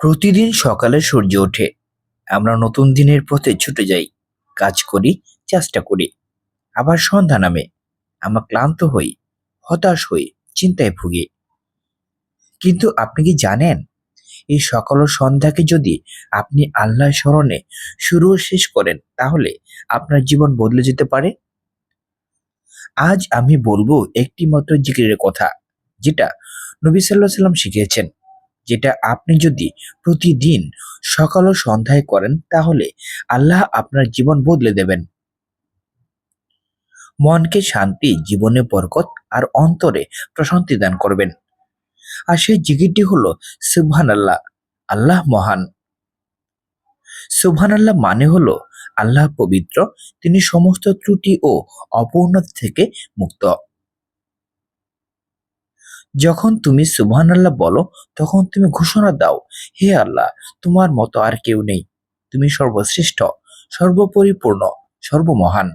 প্রতিদিন সকালে সূর্য ওঠে। আমরা নতুন দিনের পথে ছুটে যাই, কাজ করি, চেষ্টা করি। আবার সন্ধ্যা নামে। আমরা ক্লান্ত হই, হতাশ হই, চিন্তায় ভুগি। কিন্তু আপনি কি জানেন, এই সকাল ও সন্ধ্যাকে যদি আপনি আল্লাহ স্মরণে শুরু ও শেষ করেন, তাহলে আপনার জীবন বদলে যেতে পারে? আজ আমি বলব একটি মাত্র জিকিরের কথা, যেটা নবী সাল্লাহ সাল্লাম শিখিয়েছেন। যেটা আপনি যদি প্রতিদিন সকাল ও সন্ধ্যায় করেন, তাহলে আল্লাহ আপনার জীবন বদলে দেবেন। মনকে শান্তি, জীবনে বরকত আর অন্তরে প্রশান্তি দান করবেন। আর সেই জিকিরটি হলো সুবহান আল্লাহ আল্লাহ মহান। সুবহান আল্লাহ মানে হলো আল্লাহ পবিত্র, তিনি সমস্ত ত্রুটি ও অপূর্ণতা থেকে মুক্ত। যখন তুমি সুবহান আল্লাহ বলো, তখন তুমি ঘোষণা দাও, হে আল্লাহ, তোমার মতো আর কেউ নেই। তুমি সর্বশ্রেষ্ঠ, সর্বপরিপূর্ণ, সর্বমহান।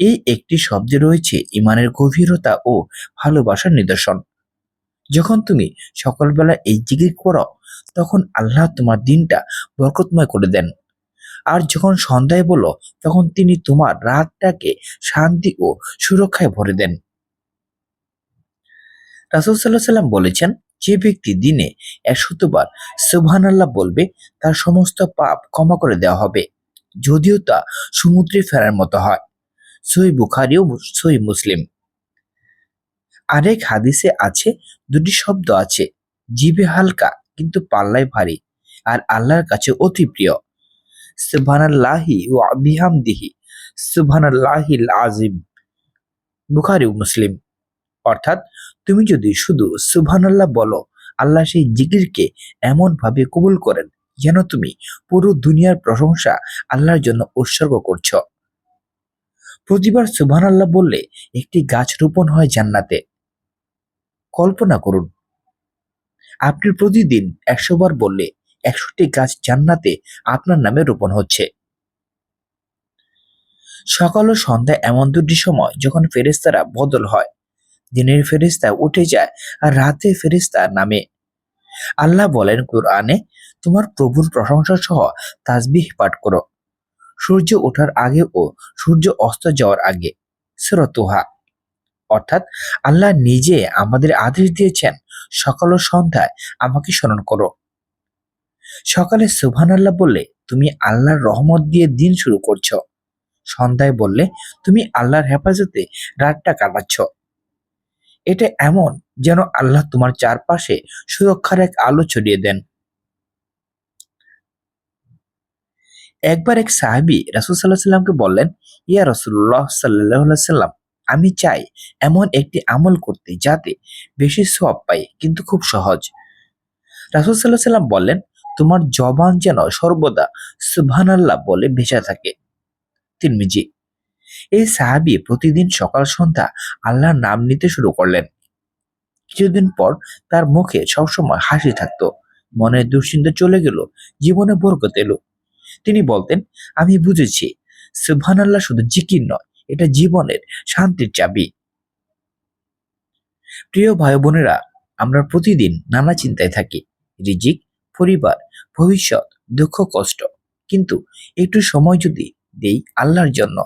এই একটি শব্দে রয়েছে ইমানের গভীরতা ও ভালোবাসার নিদর্শন। যখন তুমি সকালবেলা এই জিকির করো, তখন আল্লাহ তোমার দিনটা বরকতময় করে দেন। আর যখন সন্ধ্যায় বলো, তখন তিনি তোমার রাতটাকে শান্তি ও সুরক্ষায় ভরে দেন। রাসুল সাল্লাহ সাল্লাম বলেছেন, যে ব্যক্তি দিনে একশতবার সুবহান আল্লাহ বলবে, তার সমস্ত পাপ ক্ষমা করে দেওয়া হবে। যদিও তা সমুদ্রে ফেরার মতো হয়। সই বুখারি ও সই মুসলিম। আরেক হাদিসে আছে, দুটি শব্দ আছে, জিভে হালকা কিন্তু পাল্লায় ভারী, আর আল্লাহর কাছে অতি প্রিয়। সুবহানাল্লাহি ওয়া বিহামদিহি, সুবহানাল্লাহিল আজিম বুখারি ও মুসলিম। অর্থাৎ তুমি যদি শুধু সুবহানাল্লাহ বলো, আল্লাহ সেই জিকিরকে এমন ভাবে কবুল করেন যেন তুমি পুরো দুনিয়ার প্রশংসা আল্লাহর জন্য উৎসর্গ করছ। প্রতিবার সুবহানাল্লাহ বললে একটি গাছ রোপণ হয় জান্নাতে। কল্পনা করুন, আপনি প্রতিদিন একশো বার বললে একশোটি গাছ জান্নাতে আপনার নামে রোপণ হচ্ছে। সকাল ও সন্ধ্যা এমন দুটি সময় যখন ফেরেস্তারা বদল হয় দিনের ফেরিস্তা উঠে যায় আর রাতে ফেরিস্তা নামে। আল্লাহ বলেন কোরআনে, তোমার প্রভুর প্রশংসা সহ তাজবিহ পাঠ করো। সূর্য ওঠার আগে ও সূর্য অস্ত যাওয়ার আগে সুরতুহা অর্থাৎ আল্লাহ নিজে আমাদের আদেশ দিয়েছেন, সকাল ও সন্ধ্যায় আমাকে স্মরণ করো। সকালে সুবহান আল্লাহ বললে, তুমি আল্লাহর রহমত দিয়ে দিন শুরু করছ। সন্ধ্যায় বললে, তুমি আল্লাহর হেফাজতে রাতটা কাটাচ্ছ। এটা এমন যেন আল্লাহ তোমার চারপাশে সুরক্ষার এক আলো ছড়িয়ে দেন। একবার এক সাহাবি রাসুল সাল্লাহ সাল্লামকে বললেন, ইয়া রসুল্লাহ সাল্লাহ সাল্লাম, আমি চাই এমন একটি আমল করতে যাতে বেশি সব পাই, কিন্তু খুব সহজ। রাসুল সাল্লাহ সাল্লাম বললেন, তোমার জবান যেন সর্বদা সুবহান আল্লাহ বলে ভেসা থাকে। তিরমিজি এই সাহাবি প্রতিদিন সকাল সন্ধ্যা আল্লাহর নাম নিতে শুরু করলেন। কিছুদিন পর তার মুখে সবসময় হাসি থাকতো। মনের দুশ্চিন্তা চলে গেল, জীবনে বরকত এলো। তিনি বলতেন, আমি বুঝেছি সুবহান আল্লাহ শুধু জিকির নয়, এটা জীবনের শান্তির চাবি। প্রিয় ভাই বোনেরা, আমরা প্রতিদিন নানা চিন্তায় থাকি। রিজিক, পরিবার, ভবিষ্যৎ, দুঃখ, কষ্ট। কিন্তু একটু সময় যদি দেই আল্লাহর জন্য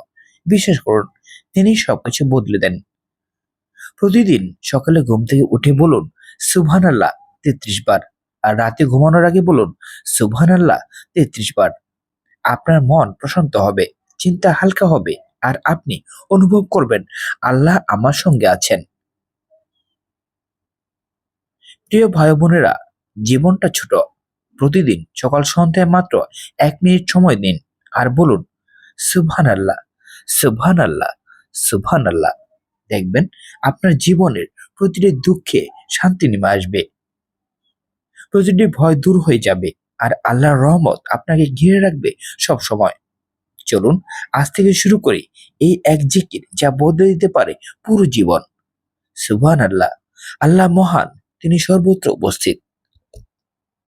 বিশ্বাস করুন, তিনি সবকিছু বদলে দেন। প্রতিদিন সকালে ঘুম থেকে উঠে বলুন সুবহান আল্লাহ তেত্রিশ বার। আর রাতে ঘুমানোর আগে বলুন সুবহান আল্লাহ তেত্রিশ বার। আপনার মন প্রশান্ত হবে, চিন্তা হালকা হবে, আর আপনি অনুভব করবেন, আল্লাহ আমার সঙ্গে আছেন। প্রিয় ভাই বোনেরা, জীবনটা ছোট। প্রতিদিন সকাল সন্ধ্যায় মাত্র এক মিনিট সময় দিন, আর বলুন সুবহান আল্লাহ সুবহান আল্লাহ সুবহান আল্লাহ দেখবেন আপনার জীবনের প্রতিটি দুঃখে শান্তি নেমে আসবে। প্রতিটি ভয় দূর হয়ে যাবে আর আল্লাহর রহমত আপনাকে ঘিরে রাখবে সব সময়। চলুন আজ থেকে শুরু করি এই এক জিকির যা বদলে দিতে পারে পুরো জীবন। সুবহান আল্লাহ আল্লাহ মহান, তিনি সর্বত্র উপস্থিত।